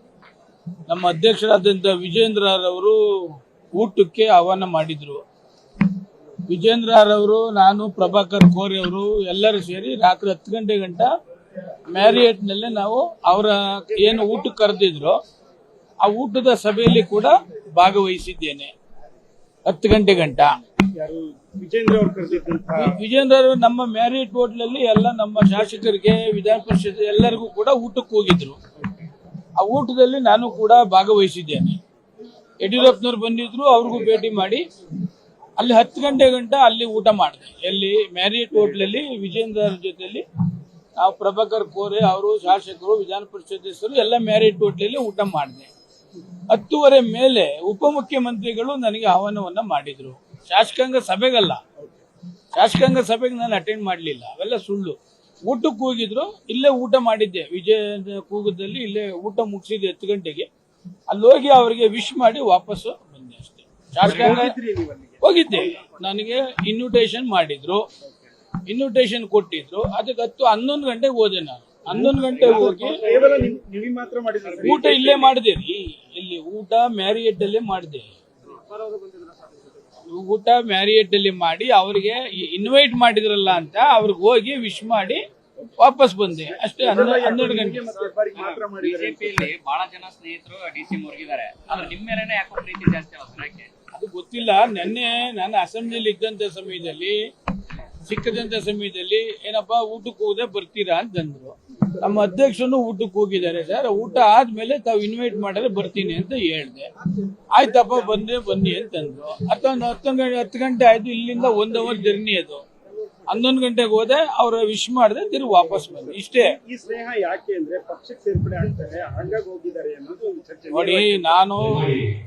Speaker 4: ನಮ್ಮ ಅಧ್ಯಕ್ಷರಾದಂಥ ವಿಜೇಂದ್ರರವರು ಊಟಕ್ಕೆ ಆಹ್ವಾನ ಮಾಡಿದ್ರು. ವಿಜೇಂದ್ರ ಅವರು ನಾನು ಪ್ರಭಾಕರ್ ಕೋರಿ ಅವರು ಎಲ್ಲರೂ ಸೇರಿ ರಾತ್ರಿ ಹತ್ತು ಗಂಟೆ ಗಂಟ ಮ್ಯಾರಿಯೇಟ್ನಲ್ಲೇ ನಾವು ಅವರ ಏನು ಊಟಕ್ಕೆ ಕರೆದಿದ್ರು ಆ ಊಟದ ಸಭೆಯಲ್ಲಿ ಕೂಡ ಭಾಗವಹಿಸಿದ್ದೇನೆ. ಹತ್ತು ಗಂಟೆ ಗಂಟ.
Speaker 5: ವಿಜೇಂದ್ರ ಅವರು
Speaker 4: ನಮ್ಮ ಮ್ಯಾರಿಯಟ್ ಹೋಟ್ಲಲ್ಲಿ ಎಲ್ಲ ನಮ್ಮ ಶಾಸಕರಿಗೆ ವಿಧಾನ ಪರಿಷತ್ ಎಲ್ಲರಿಗೂ ಕೂಡ ಊಟಕ್ಕೆ ಹೋಗಿದ್ರು. ಆ ಊಟದಲ್ಲಿ ನಾನು ಕೂಡ ಭಾಗವಹಿಸಿದ್ದೇನೆ. ಯಡಿಯೂರಪ್ಪನವ್ರು ಬಂದಿದ್ರು, ಅವ್ರಿಗೂ ಭೇಟಿ ಮಾಡಿ ಅಲ್ಲಿ ಹತ್ತು ಗಂಟೆ ಗಂಟ ಅಲ್ಲಿ ಊಟ ಮಾಡಿದೆ. ಎಲ್ಲಿ ಮ್ಯಾರಿಯಟ್ ಹೋಟ್ಲಲ್ಲಿ ವಿಜೇಂದ್ರ ಜೊತೆಯಲ್ಲಿ ನಾವು ಪ್ರಭಾಕರ್ ಕೋರೆ ಅವರು, ಶಾಸಕರು, ವಿಧಾನ ಪರಿಷತ್ ಎಲ್ಲ ಮ್ಯಾರಿಯಟ್ ಹೋಟ್ಲಲ್ಲಿ ಊಟ ಮಾಡಿದೆ. ಹತ್ತುವರೆ ಮೇಲೆ ಉಪಮುಖ್ಯಮಂತ್ರಿಗಳು ನನಗೆ ಆಹ್ವಾನವನ್ನ ಮಾಡಿದ್ರು. ಶಾಸಕಾಂಗ ಸಭೆಗಲ್ಲ. ಶಾಸಕಾಂಗ ಸಭೆಗೆ ನಾನು ಅಟೆಂಡ್ ಮಾಡಲಿಲ್ಲ. ಅವೆಲ್ಲ ಸುಳ್ಳು. ಊಟಕ್ಕೆ ಹೋಗಿದ್ರು, ಇಲ್ಲೇ ಊಟ ಮಾಡಿದ್ದೆ. ವಿಜಯ ಕೂಗದಲ್ಲಿ ಇಲ್ಲೇ ಊಟ ಮುಗಿಸಿದ್ದೆ ಹತ್ತು ಗಂಟೆಗೆ. ಅಲ್ಲಿ ಹೋಗಿ ಅವರಿಗೆ ವಿಶ್ ಮಾಡಿ ವಾಪಸ್ಸು ಬಂದೆ ಅಷ್ಟೇ. ಶಾಸಕಾಂಗ ಹೋಗಿದ್ದೆ. ನನಗೆ ಇನ್ವಿಟೇಷನ್ ಮಾಡಿದ್ರು. ಇನ್ವಿಟೇಷನ್ ಕೊಟ್ಟಿದ್ರು. ಅದಕ್ಕೆ ಹತ್ತು ಹನ್ನೊಂದು ಗಂಟೆಗೆ ಹೋದೆ ನಾನು. ಹನ್ನೊಂದು ಗಂಟೆಗೆ ಹೋಗಿ ಊಟ? ಇಲ್ಲೇ ಮಾಡಿದೆ ರೀ. ಇಲ್ಲಿ ಊಟ ಮ್ಯಾರಿಯಟ್ ಅಲ್ಲೇ ಮಾಡಿದೆ. ಊಟ ಮ್ಯಾರಿಯಟ್ ಅಲ್ಲಿ ಮಾಡಿ ಅವ್ರಿಗೆ ಇನ್ವೈಟ್ ಮಾಡಿದ್ರಲ್ಲ ಅಂತ ಅವ್ರಿಗೆ ಹೋಗಿ ವಿಶ್ ಮಾಡಿ ವಾಪಸ್ ಬಂದೆ. ಅಷ್ಟೇ ಹನ್ನೆರಡು ಗಂಟೆ.
Speaker 5: ಮಾತ್ರ ಮಾಡಿದ್ರೆ
Speaker 6: ಬಿಜೆಪಿಯಲ್ಲಿ ಬಹಳ ಜನ ಸ್ನೇಹಿತರು ಡಿ ಸಿ ಮುರುಗಿದ್ದಾರೆ. ಆದ್ರೆ ನಿಮ್ಮ ಮೇಲೆನೆ ಯಾಕೋ ಪ್ರೀತಿ ಜಾಸ್ತಿ ಅವಸರಕ್ಕೆ
Speaker 4: ಅದು ಗೊತ್ತಿಲ್ಲ. ನೆನ್ನೆ ನಾನು ಅಸೆಂಬ್ಲಿಲಿ ಇದ್ದಂತ ಸಮಯದಲ್ಲಿ ಸಿಕ್ಕದಂತ ಸಮಯದಲ್ಲಿ ಏನಪ್ಪಾ ಊಟಕ್ಕೆ ಹೋಗದೆ ಬರ್ತೀರಾ ಅಂತಂದ್ರು ನಮ್ಮ ಅಧ್ಯಕ್ಷನು ಊಟಕ್ಕೆ ಹೋಗಿದ್ದಾರೆ ಸರ್. ಊಟ ಆದ್ಮೇಲೆ ತಾವು ಇನ್ವೈಟ್ ಮಾಡಿದ್ರೆ ಬರ್ತೀನಿ ಅಂತ ಹೇಳ್ದೆ. ಆಯ್ತಪ್ಪ ಬಂದ್ರೆ ಬನ್ನಿ ಅಂತಂದ್ರು ಹತ್ತೊಂದು ಹತ್ತು ಗಂಟೆ ಹತ್ತು ಗಂಟೆ ಆಯ್ತು. ಇಲ್ಲಿಂದ ಒಂದ್ ಅವರ್ ಜರ್ನಿ ಅದು. ಹನ್ನೊಂದು ಗಂಟೆಗೆ ಹೋದೆ ಅವ್ರ ವಿಶ್ ಮಾಡಿದೆ ತಿರುಗಿ ವಾಪಸ್ ಬಂದೆ. ಇಷ್ಟೇ.
Speaker 5: ಈ ಸ್ನೇಹ ಯಾಕೆ ಅಂದ್ರೆ ಪಕ್ಷಕ್ಕೆ ಸೇರ್ಪಡೆ ಆಗ್ತಾರೆ ಹಂಗಾಗಿ ಹೋಗಿದ್ದಾರೆ ಅನ್ನೋದು ಚರ್ಚೆ.
Speaker 4: ನೋಡಿ ನಾನು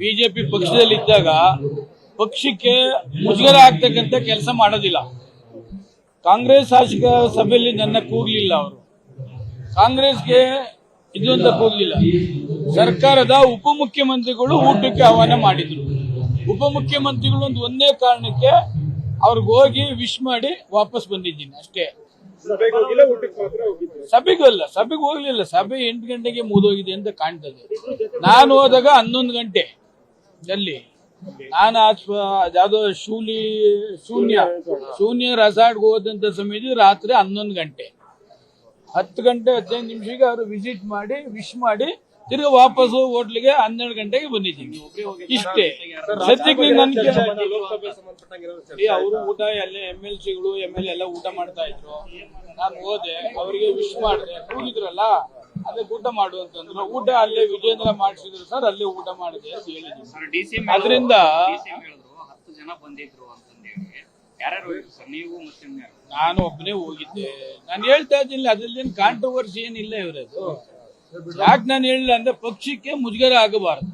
Speaker 4: ಬಿಜೆಪಿ ಪಕ್ಷದಲ್ಲಿ ಇದ್ದಾಗ ಪಕ್ಷಕ್ಕೆ ಮುಜುಗರ ಆಗ್ತಕ್ಕಂತ ಕೆಲಸ ಮಾಡೋದಿಲ್ಲ. ಕಾಂಗ್ರೆಸ್ ಶಾಸಕ ಸಭೆಯಲ್ಲಿ ನನ್ನ ಕೂಗ್ಲಿಲ್ಲ ಅವರು. ಕಾಂಗ್ರೆಸ್ಗೆ ಇದು ಅಂತ ಕೂಗ್ಲಿಲ್ಲ. ಸರ್ಕಾರದ ಉಪಮುಖ್ಯಮಂತ್ರಿಗಳು ಊಟಕ್ಕೆ ಆಹ್ವಾನ ಮಾಡಿದ್ರು. ಉಪಮುಖ್ಯಮಂತ್ರಿಗಳು ಒಂದು ಒಂದೇ ಕಾರಣಕ್ಕೆ ಅವ್ರಿಗೆ ಹೋಗಿ ವಿಶ್ ಮಾಡಿ ವಾಪಸ್ ಬಂದಿದ್ದೀನಿ ಅಷ್ಟೇ.
Speaker 5: ಸಭೆಗೆ
Speaker 4: ಅಲ್ಲ ಸಭೆಗೆ ಹೋಗ್ಲಿಲ್ಲ. ಸಭೆ ಎಂಟು ಗಂಟೆಗೆ ಮುಗಿದೋಗಿದೆ ಅಂತ ಕಾಣ್ತದೆ. ನಾನು ಹೋದಾಗ ಹನ್ನೊಂದು ಗಂಟೆ ಅಲ್ಲಿ. ನಾನು ಯಾವ್ದೋ ಶೂಲಿ ಶೂನ್ಯ ಶೂನ್ಯ ರೆಸಾರ್ಟ್ಗೆ ಹೋದಂತ ಸಮಯದಲ್ಲಿ ರಾತ್ರಿ ಹನ್ನೊಂದು ಗಂಟೆ. ಹತ್ತು ಗಂಟೆ ಹದಿನೈದು ನಿಮಿಷಕ್ಕೆ ಅವರು ವಿಸಿಟ್ ಮಾಡಿ ವಿಶ್ ಮಾಡಿ ತಿರ್ಗಿ ವಾಪಸ್ಸು ಹೋಟ್ಲಿಗೆ ಹನ್ನೆರಡು ಗಂಟೆಗೆ ಬಂದಿದ್ದೀನಿ. ಇಷ್ಟೇ. ಸದ್ಯಕ್ಕೆ ನನ್ಗೆ ಅವರು ಊಟ ಎಲ್ಲ ಎಂ ಎಲ್ ಸಿಗಳು ಎಂ ಎಲ್ ಎಲ್ಲ ಊಟ ಮಾಡ್ತಾ ಇದ್ರು. ನಾನು ಹೋದೆ. ಅವರಿಗೆ ವಿಶ್ ಮಾಡಿದೆ. ಕೂಗಿದ್ರಲ್ಲ ಅದೇ ಊಟ ಮಾಡು ಅಂತಂದ್ರು ಊಟ ಅಲ್ಲೇ ವಿಜೇಂದ್ರ ಮಾಡಿಸಿದ್ರು ಸರ್ ಅಲ್ಲೇ ಊಟ ಮಾಡಿದೆ ಅಂತ ಹೇಳಿದ್ದೀನಿ ಅದ್ರಿಂದ
Speaker 6: ಹೇಳಿದ್ರು. ಹತ್ತು ಜನ ಬಂದಿದ್ರು ಅಂತಂದೇಳಿ. ಯಾರ್ಯಾರು ನೀವು ಮತ್ತೆ
Speaker 4: ನಾನು ಒಬ್ಬನೇ ಹೋಗಿದ್ದೆ. ನಾನು ಹೇಳ್ತಾ ಇದ್ದೀನಿ ಅದ್ರಲ್ಲೇನು ಕಾಂಟ್ರವರ್ಸಿ ಏನಿಲ್ಲ ಇವರದು ಯಾಕೆ ನಾನು ಹೇಳಿಲ್ಲ ಅಂದ್ರೆ ಪಕ್ಷಕ್ಕೆ ಮುಜುಗರ ಆಗಬಾರದು.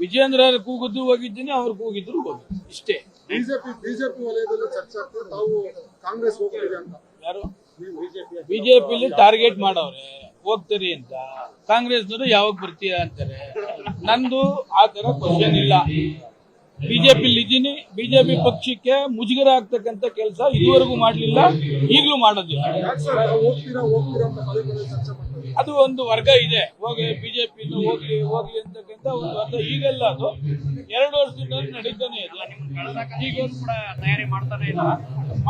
Speaker 4: ವಿಜೇಂದ್ರ ಅವ್ರು ಕೂಗಿದ್ದು ಹೋಗಿದ್ದೀನಿ ಅವ್ರು ಕೂಗಿದ್ರು ಹೋಗಿ ಇಷ್ಟೇ.
Speaker 7: ಬಿಜೆಪಿ ಬಿಜೆಪಿ ವಲಯದಲ್ಲಿ ಚರ್ಚೆ ಆಗ್ತದೆ ತಾವು ಕಾಂಗ್ರೆಸ್ ಹೋಗ್ತೀರಿ ಅಂತ.
Speaker 4: ಯಾರು? ಬಿಜೆಪಿಲಿ ಟಾರ್ಗೆಟ್ ಮಾಡವ್ರೆ ಹೋಗ್ತೀರಿ ಅಂತ. ಕಾಂಗ್ರೆಸ್ನವರು ಯಾವಾಗ ಬರ್ತೀಯ ಅಂತಾರೆ. ನಂದು ಆ ತರ ಕ್ವಶನ್ ಇಲ್ಲ. ಬಿಜೆಪಿಲಿ ಇದ್ದೀನಿ ಬಿಜೆಪಿ ಪಕ್ಷಕ್ಕೆ ಮುಜುಗರ ಆಗ್ತಕ್ಕಂಥ ಕೆಲಸ ಇದುವರೆಗೂ ಮಾಡಲಿಲ್ಲ. ಈಗಲೂ ಮಾಡೋದಿಲ್ಲ. ಅದು ಒಂದು ವರ್ಗ ಇದೆ. ಹೋಗಿ ಬಿಜೆಪಿ ಹೋಗಿ ಹೋಗ್ಲಿ ಅಂತಕ್ಕಂಥ ಒಂದು ವರ್ಗ. ಈಗೆಲ್ಲ ಅದು ಎರಡು ವರ್ಷದಿಂದ ನಡೀತಾನೆ ಇದೆ ಈಗ
Speaker 6: ಕೂಡ ತಯಾರಿ ಮಾಡ್ತಾನೆ ಇಲ್ಲ.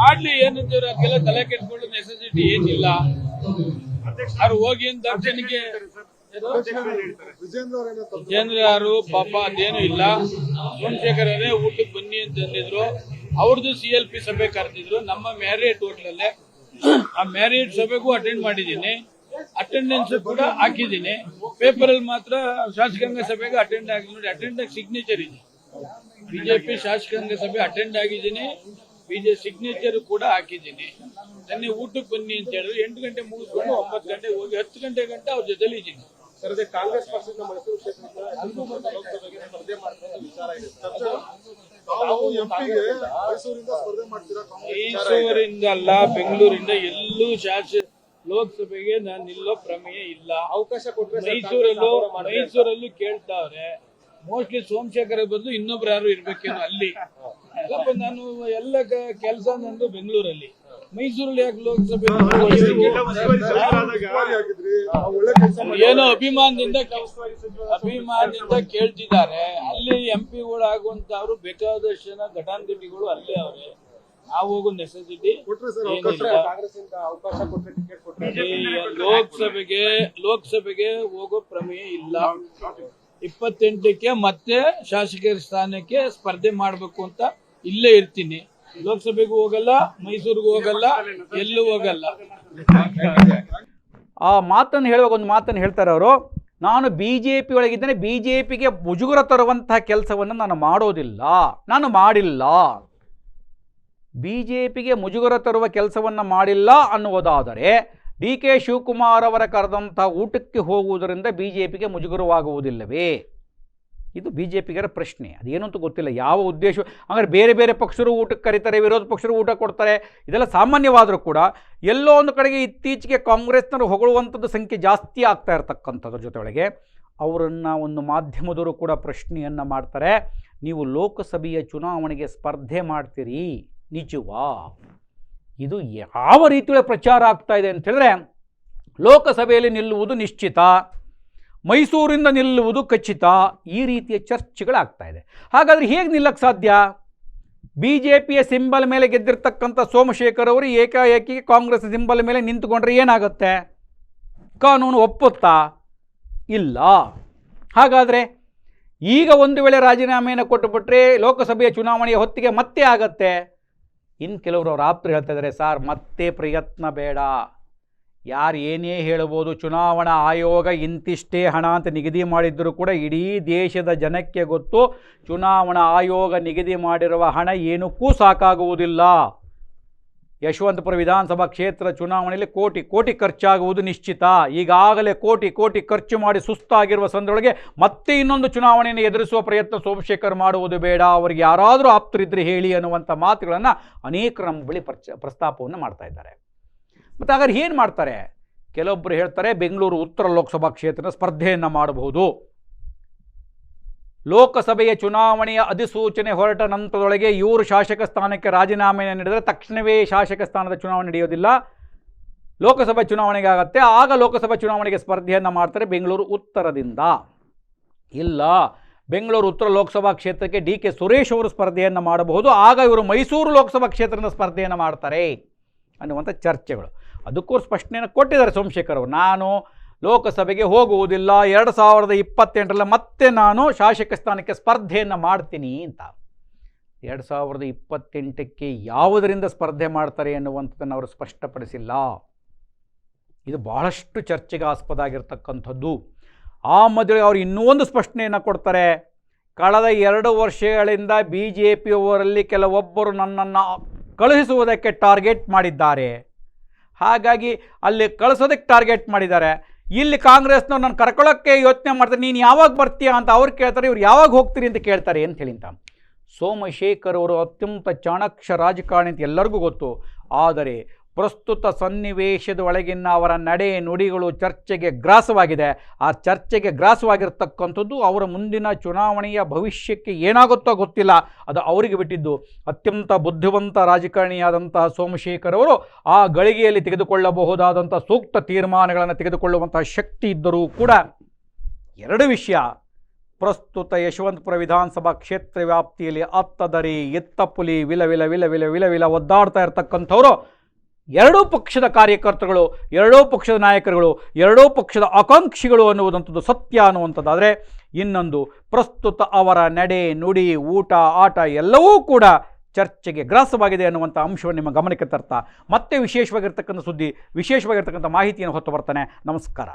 Speaker 4: ಮಾಡ್ಲಿ ಏನಂತೀವ್ರೆ ಅದಕ್ಕೆಲ್ಲ ತಲೆ ಕೆಡ್ಕೊಳ್ಳೋ ನೆಸೆಸಿಟಿ ಏನಿಲ್ಲ. ಅವ್ರು ಹೋಗಿ ಏನು?
Speaker 7: ವಿಜೇಂದ್ರ
Speaker 4: ಯಾರು ಪಾಪ ಅದೇನು ಇಲ್ಲ. ಸೋಮಶೇಖರ್ ಅವರೇ ಊಟಕ್ಕೆ ಬನ್ನಿ ಅಂತಂದಿದ್ರು ಅವ್ರದ್ದು ಸಿ ಎಲ್ ಪಿ ಸಭೆ ಕರೆದಿದ್ರು. ನಮ್ಮ ಮ್ಯಾರಿಯಟ್ ಹೋಟ್ಲಲ್ಲೇ ಆ ಮ್ಯಾರಿಯಟ್ ಸಭೆಗೂ ಅಟೆಂಡ್ ಮಾಡಿದ್ದೀನಿ. ಅಟೆಂಡೆನ್ಸ್ ಕೂಡ ಹಾಕಿದ್ದೀನಿ. ಪೇಪರ್ ಅಲ್ಲಿ ಮಾತ್ರ ಶಾಸಕಾಂಗ ಸಭೆಗೆ ಅಟೆಂಡ್ ಆಗಿ ನೋಡಿ ಅಟೆಂಡ್ ಸಿಗ್ನೇಚರ್ ಇದೆ. ಬಿಜೆಪಿ ಶಾಸಕಾಂಗ ಸಭೆ ಅಟೆಂಡ್ ಆಗಿದ್ದೀನಿ. ಬಿಜೆ ಸಿಗ್ನೇಚರ್ ಕೂಡ ಹಾಕಿದ್ದೀನಿ. ನನ್ನ ಊಟಕ್ಕೆ ಬನ್ನಿ ಅಂತ ಹೇಳಿದ್ರು. ಎಂಟು ಗಂಟೆ ಮುಗಿಸ್ಕೊಂಡು ಒಂಬತ್ತು ಗಂಟೆ ಹೋಗಿ ಹತ್ತು ಗಂಟೆ ಗಂಟೆ ಅವ್ರ ಜೊತೆಲಿ ಇದ್ದೀನಿ.
Speaker 5: ಸರ್ ಅದೇ ಕಾಂಗ್ರೆಸ್ ಪಕ್ಷದಿಂದ ಮೈಸೂರು ಕ್ಷೇತ್ರದಿಂದ ಸ್ಪರ್ಧೆ ಮಾಡ್ತಾರೆ ವಿಚಾರ ಇದೆ.
Speaker 7: ತಾವು ಎಂಪಿಗೆ ಮೈಸೂರಿಂದ ಸ್ಪರ್ಧೆ ಮಾಡ್ತೀರಾ?
Speaker 4: ಮೈಸೂರಿಂದ ಅಲ್ಲ ಬೆಂಗಳೂರಿಂದ ಎಲ್ಲೂ ಶಾಸಕ ಲೋಕಸಭೆಗೆ ನಾನು ನಿಲ್ಲೋ ಪ್ರಮೇಯ ಇಲ್ಲ.
Speaker 5: ಅವಕಾಶ ಕೊಟ್ಟರೆ ಸರ್
Speaker 4: ಮೈಸೂರಲ್ಲೂ. ಮೈಸೂರಲ್ಲೂ ಕೇಳ್ತಾವ್ರೆ. ಮೋಸ್ಟ್ಲಿ ಸೋಮಶೇಖರ್ ಬದಲು ಇನ್ನೊಬ್ರು ಯಾರು ಇರ್ಬೇಕೇನೋ ಅಲ್ಲಿ. <laughs> ನಾನು ಎಲ್ಲ ಕೆಲಸ ನಂದು ಬೆಂಗಳೂರಲ್ಲಿ. ಮೈಸೂರಲ್ಲಿ ಯಾಕೆ ಲೋಕಸಭೆ ಏನು ಅಭಿಮಾನದಿಂದ ಅಭಿಮಾನದಿಂದ ಕೇಳ್ತಿದ್ದಾರೆ. ಅಲ್ಲಿ ಎಂ ಪಿಗಳು ಆಗುವಂತವ್ರು ಬೇಕಾದಷ್ಟು ಜನ ಘಟಾನುಘಟಿಗಳು ಅಲ್ಲೇ ಅವ್ರೆ. ನಾವು ಹೋಗೋ ನೆಸೆಸಿಟಿ
Speaker 7: ಕೊಟ್ರೆ ಸರ್
Speaker 5: ಕೊಟ್ರೆ ಕಾಂಗ್ರೆಸ್ಸಿಂದ ಅವಕಾಶ ಕೊಟ್ರೆ ಟಿಕೆಟ್ ಕೊಟ್ರೆ
Speaker 4: ಲೋಕಸಭೆಗೆ ಲೋಕಸಭೆಗೆ ಹೋಗೋ ಪ್ರಮೇಯ ಇಲ್ಲ. ಇಪ್ಪತ್ತೆಂಟಕ್ಕೆ ಮತ್ತೆ ಶಾಸಕರ ಸ್ಥಾನಕ್ಕೆ ಸ್ಪರ್ಧೆ ಮಾಡಬೇಕು ಅಂತ ಇಲ್ಲೇ ಇರ್ತೀನಿ. ಲೋಕಸಭೆಗೂ ಹೋಗಲ್ಲ, ಮೈಸೂರಿಗೂ ಹೋಗಲ್ಲ, ಎಲ್ಲೂ ಹೋಗಲ್ಲ.
Speaker 1: ಆ ಮಾತನ್ನು ಹೇಳುವಾಗ ಒಂದು ಮಾತನ್ನು ಹೇಳ್ತಾರೆ ಅವರು, ನಾನು ಬಿ ಜೆ ಪಿ ಒಳಗಿದ್ದೇನೆ ಬಿ ಜೆ ಪಿಗೆ ಮುಜುಗರ ತರುವಂತಹ ಕೆಲಸವನ್ನು ನಾನು ಮಾಡೋದಿಲ್ಲ. ನಾನು ಮಾಡಿಲ್ಲ. ಬಿ ಜೆ ಪಿಗೆ ಮುಜುಗರ ತರುವ ಕೆಲಸವನ್ನು ಮಾಡಿಲ್ಲ ಅನ್ನುವುದಾದರೆ, ಡಿ ಕೆ ಶಿವಕುಮಾರ್ ಅವರ ಕರೆದಂಥ ಊಟಕ್ಕೆ ಹೋಗುವುದರಿಂದ ಬಿ ಜೆ ಪಿಗೆ ಮುಜುಗರವಾಗುವುದಿಲ್ಲವೇ? ಇದು ಬಿ ಜೆ ಪಿಗರ ಪ್ರಶ್ನೆ. ಅದೇನು ಗೊತ್ತಿಲ್ಲ. ಯಾವ ಉದ್ದೇಶ ಅಂದರೆ ಬೇರೆ ಬೇರೆ ಪಕ್ಷರು ಊಟಕ್ಕೆ ಕರೀತಾರೆ, ವಿರೋಧ ಪಕ್ಷರು ಊಟ ಕೊಡ್ತಾರೆ. ಇದೆಲ್ಲ ಸಾಮಾನ್ಯವಾದರೂ ಕೂಡ ಎಲ್ಲೋ ಒಂದು ಕಡೆಗೆ ಇತ್ತೀಚೆಗೆ ಕಾಂಗ್ರೆಸ್ನವರು ಹೊಗಳುವಂಥದ್ದು ಸಂಖ್ಯೆ ಜಾಸ್ತಿ ಆಗ್ತಾ ಇರತಕ್ಕಂಥದ್ರ ಜೊತೆಯೊಳಗೆ ಅವರನ್ನು ಒಂದು ಮಾಧ್ಯಮದವರು ಕೂಡ ಪ್ರಶ್ನೆಯನ್ನು ಮಾಡ್ತಾರೆ. ನೀವು ಲೋಕಸಭೆಯ ಚುನಾವಣೆಗೆ ಸ್ಪರ್ಧೆ ಮಾಡ್ತೀರಿ. ನಿಜವಾ? ಇದು ಯಾವ ರೀತಿಯೊಳಗೆ ಪ್ರಚಾರ ಆಗ್ತಾ ಇದೆ ಅಂತ ಹೇಳಿದ್ರೆ ಲೋಕಸಭೆಯಲ್ಲಿ ನಿಲ್ಲುವುದು ನಿಶ್ಚಿತ. ಮೈಸೂರಿಂದ ನಿಲ್ಲುವುದು ಖಚಿತ. ಈ ರೀತಿಯ ಚರ್ಚೆಗಳಾಗ್ತಾ ಇದೆ. ಹಾಗಾದರೆ ಹೇಗೆ ನಿಲ್ಲಕ್ಕೆ ಸಾಧ್ಯ? ಬಿ ಜೆ ಪಿಯ ಸಿಂಬಲ್ ಮೇಲೆ ಗೆದ್ದಿರ್ತಕ್ಕಂಥ ಸೋಮಶೇಖರ್ ಅವರು ಏಕಾಏಕಿ ಕಾಂಗ್ರೆಸ್ ಸಿಂಬಲ್ ಮೇಲೆ ನಿಂತುಕೊಂಡ್ರೆ ಏನಾಗುತ್ತೆ? ಕಾನೂನು ಒಪ್ಪುತ್ತಾ? ಇಲ್ಲ. ಹಾಗಾದರೆ ಈಗ ಒಂದು ವೇಳೆ ರಾಜೀನಾಮೆಯನ್ನು ಕೊಟ್ಟುಬಿಟ್ರೆ ಲೋಕಸಭೆಯ ಚುನಾವಣೆಯ ಹೊತ್ತಿಗೆ ಮತ್ತೆ ಆಗತ್ತೆ? ಇನ್ನು ಕೆಲವರು ಅವ್ರು ಆಪ್ತರು ಹೇಳ್ತಾ ಇದ್ದಾರೆ ಸರ್, ಮತ್ತೆ ಪ್ರಯತ್ನ ಬೇಡ. ಯಾರು ಏನೇ ಹೇಳ್ಬೋದು, ಚುನಾವಣಾ ಆಯೋಗ ಇಂತಿಷ್ಟೇ ಹಣ ಅಂತ ನಿಗದಿ ಮಾಡಿದ್ದರೂ ಕೂಡ ಇಡೀ ದೇಶದ ಜನಕ್ಕೆ ಗೊತ್ತು, ಚುನಾವಣಾ ಆಯೋಗ ನಿಗದಿ ಮಾಡಿರುವ ಹಣ ಏನಕ್ಕೂ ಸಾಕಾಗುವುದಿಲ್ಲ. ಯಶವಂತಪುರ ವಿಧಾನಸಭಾ ಕ್ಷೇತ್ರ ಚುನಾವಣೆಯಲ್ಲಿ ಕೋಟಿ ಕೋಟಿ ಖರ್ಚಾಗುವುದು ನಿಶ್ಚಿತ. ಈಗಾಗಲೇ ಕೋಟಿ ಕೋಟಿ ಖರ್ಚು ಮಾಡಿ ಸುಸ್ತಾಗಿರುವ ಸಂದರ್ಭದೊಳಗೆ ಮತ್ತೆ ಇನ್ನೊಂದು ಚುನಾವಣೆಯನ್ನು ಎದುರಿಸುವ ಪ್ರಯತ್ನ ಸೋಮಶೇಖರ್ ಮಾಡುವುದು ಬೇಡ. ಅವರಿಗೆ ಯಾರಾದರೂ ಆಪ್ತರಿದ್ದರೆ ಹೇಳಿ ಅನ್ನುವಂಥ ಮಾತುಗಳನ್ನು ಅನೇಕರ ನಮ್ಮ ಬಳಿ ಪ್ರಚ, ಪ್ರಸ್ತಾಪವನ್ನು ಮಾಡ್ತಾ ಇದ್ದಾರೆ. ಮತ್ತು ಹಾಗಾದ್ರೆ ಏನು ಮಾಡ್ತಾರೆ? ಕೆಲವೊಬ್ಬರು ಹೇಳ್ತಾರೆ, ಬೆಂಗಳೂರು ಉತ್ತರ ಲೋಕಸಭಾ ಕ್ಷೇತ್ರದ ಸ್ಪರ್ಧೆಯನ್ನು ಮಾಡಬಹುದು. ಲೋಕಸಭೆಯ ಚುನಾವಣೆಯ ಅಧಿಸೂಚನೆ ಹೊರಟ ನಂತರದೊಳಗೆ ಇವರು ಶಾಸಕ ಸ್ಥಾನಕ್ಕೆ ರಾಜೀನಾಮೆಯನ್ನು ನೀಡಿದರೆ ತಕ್ಷಣವೇ ಶಾಸಕ ಸ್ಥಾನದ ಚುನಾವಣೆ ನಡೆಯೋದಿಲ್ಲ. ಲೋಕಸಭಾ ಚುನಾವಣೆಗೆ ಆಗತ್ತೆ. ಆಗ ಲೋಕಸಭಾ ಚುನಾವಣೆಗೆ ಸ್ಪರ್ಧೆಯನ್ನು ಮಾಡ್ತಾರೆ ಬೆಂಗಳೂರು ಉತ್ತರದಿಂದ. ಇಲ್ಲ, ಬೆಂಗಳೂರು ಉತ್ತರ ಲೋಕಸಭಾ ಕ್ಷೇತ್ರಕ್ಕೆ ಡಿ ಕೆ ಸುರೇಶ್ ಅವರು ಸ್ಪರ್ಧೆಯನ್ನು ಮಾಡಬಹುದು. ಆಗ ಇವರು ಮೈಸೂರು ಲೋಕಸಭಾ ಕ್ಷೇತ್ರದ ಸ್ಪರ್ಧೆಯನ್ನು ಮಾಡ್ತಾರೆ ಅನ್ನುವಂಥ ಚರ್ಚೆಗಳು. ಅದಕ್ಕೂ ಸ್ಪಷ್ಟನೆಯನ್ನು ಕೊಟ್ಟಿದ್ದಾರೆ ಸೋಮಶೇಖರ್ ಅವರು. ನಾನು ಲೋಕಸಭೆಗೆ ಹೋಗುವುದಿಲ್ಲ, ಎರಡು ಸಾವಿರದ ಇಪ್ಪತ್ತೆಂಟರಲ್ಲಿ ಮತ್ತೆ ನಾನು ಶಾಸಕ ಸ್ಥಾನಕ್ಕೆ ಸ್ಪರ್ಧೆಯನ್ನು ಮಾಡ್ತೀನಿ ಅಂತ. ಎರಡು ಸಾವಿರದ ಇಪ್ಪತ್ತೆಂಟಕ್ಕೆ ಯಾವುದರಿಂದ ಸ್ಪರ್ಧೆ ಮಾಡ್ತಾರೆ ಎನ್ನುವಂಥದ್ದನ್ನು ಅವರು ಸ್ಪಷ್ಟಪಡಿಸಿಲ್ಲ. ಇದು ಬಹಳಷ್ಟು ಚರ್ಚೆಗೆ ಆಸ್ಪದ ಆಗಿರ್ತಕ್ಕಂಥದ್ದು. ಆ ಮಧ್ಯೆ ಅವರು ಇನ್ನೂ ಒಂದು ಸ್ಪಷ್ಟನೆಯನ್ನು ಕೊಡ್ತಾರೆ. ಕಳೆದ ಎರಡು ವರ್ಷಗಳಿಂದ ಬಿ ಜೆ ಪಿಯವರಲ್ಲಿ ಕೆಲವೊಬ್ಬರು ನನ್ನನ್ನು ಕಳುಹಿಸುವುದಕ್ಕೆ ಟಾರ್ಗೆಟ್ ಮಾಡಿದ್ದಾರೆ. ಹಾಗಾಗಿ ಅಲ್ಲಿ ಕಳಿಸೋದಕ್ಕೆ ಟಾರ್ಗೆಟ್ ಮಾಡಿದ್ದಾರೆ. ಇಲ್ಲಿ ಕಾಂಗ್ರೆಸ್ನವ್ರು ನಾನು ಕರ್ಕೊಳ್ಳೋಕ್ಕೆ ಯೋಚನೆ ಮಾಡ್ತಾರೆ, ನೀನು ಯಾವಾಗ ಬರ್ತೀಯಾ ಅಂತ ಅವ್ರು ಕೇಳ್ತಾರೆ, ಇವ್ರು ಯಾವಾಗ ಹೋಗ್ತೀರಿ ಅಂತ ಕೇಳ್ತಾರೆ ಅಂತ ಸೋಮಶೇಖರ್ ಅವರು ಅತ್ಯಂತ ಚಾಣಾಕ್ಷ ರಾಜಕಾರಣಿ ಅಂತ ಎಲ್ಲರಿಗೂ ಗೊತ್ತು. ಆದರೆ ಪ್ರಸ್ತುತ ಸನ್ನಿವೇಶದ ಒಳಗಿನ ಅವರ ನಡೆ ನುಡಿಗಳು ಚರ್ಚೆಗೆ ಗ್ರಾಸವಾಗಿದೆ. ಆ ಚರ್ಚೆಗೆ ಗ್ರಾಸವಾಗಿರ್ತಕ್ಕಂಥದ್ದು ಅವರ ಮುಂದಿನ ಚುನಾವಣೆಯ ಭವಿಷ್ಯಕ್ಕೆ ಏನಾಗುತ್ತೋ ಗೊತ್ತಿಲ್ಲ. ಅದು ಅವರಿಗೆ ಬಿಟ್ಟಿದ್ದು. ಅತ್ಯಂತ ಬುದ್ಧಿವಂತ ರಾಜಕಾರಣಿಯಾದಂತಹ ಸೋಮಶೇಖರ್ ಅವರು ಆ ಗಳಿಗೆಯಲ್ಲಿ ತೆಗೆದುಕೊಳ್ಳಬಹುದಾದಂಥ ಸೂಕ್ತ ತೀರ್ಮಾನಗಳನ್ನು ತೆಗೆದುಕೊಳ್ಳುವಂತಹ ಶಕ್ತಿ ಇದ್ದರೂ ಕೂಡ ಎರಡು ವಿಷಯ. ಪ್ರಸ್ತುತ ಯಶವಂತಪುರ ವಿಧಾನಸಭಾ ಕ್ಷೇತ್ರ ವ್ಯಾಪ್ತಿಯಲ್ಲಿ ಅತ್ತದರಿ, ಎತ್ತಪುಲಿ, ವಿಲವಿಲ ವಿಲ ವಿಲ ವಿಲ ವಿಲ ವಿಲ ವಿಲ ಒದ್ದಾಡ್ತಾ ಇರ್ತಕ್ಕಂಥವರು ಎರಡೂ ಪಕ್ಷದ ಕಾರ್ಯಕರ್ತರುಗಳು, ಎರಡೂ ಪಕ್ಷದ ನಾಯಕರುಗಳು, ಎರಡೂ ಪಕ್ಷದ ಆಕಾಂಕ್ಷಿಗಳು ಅನ್ನುವುದಂಥದ್ದು ಸತ್ಯ ಅನ್ನುವಂಥದ್ದಾದರೆ ಇನ್ನೊಂದು ಪ್ರಸ್ತುತ ಅವರ ನಡೆ, ನುಡಿ, ಊಟ, ಆಟ ಎಲ್ಲವೂ ಕೂಡ ಚರ್ಚೆಗೆ ಗ್ರಾಸವಾಗಿದೆ ಅನ್ನುವಂಥ ಅಂಶವನ್ನು ನಿಮ್ಮ ಗಮನಕ್ಕೆ ತರ್ತಾ. ಮತ್ತೆ ವಿಶೇಷವಾಗಿರ್ತಕ್ಕಂಥ ಸುದ್ದಿ, ವಿಶೇಷವಾಗಿರ್ತಕ್ಕಂಥ ಮಾಹಿತಿಯನ್ನು ಹೊತ್ತು ಬರ್ತಾನೆ. ನಮಸ್ಕಾರ.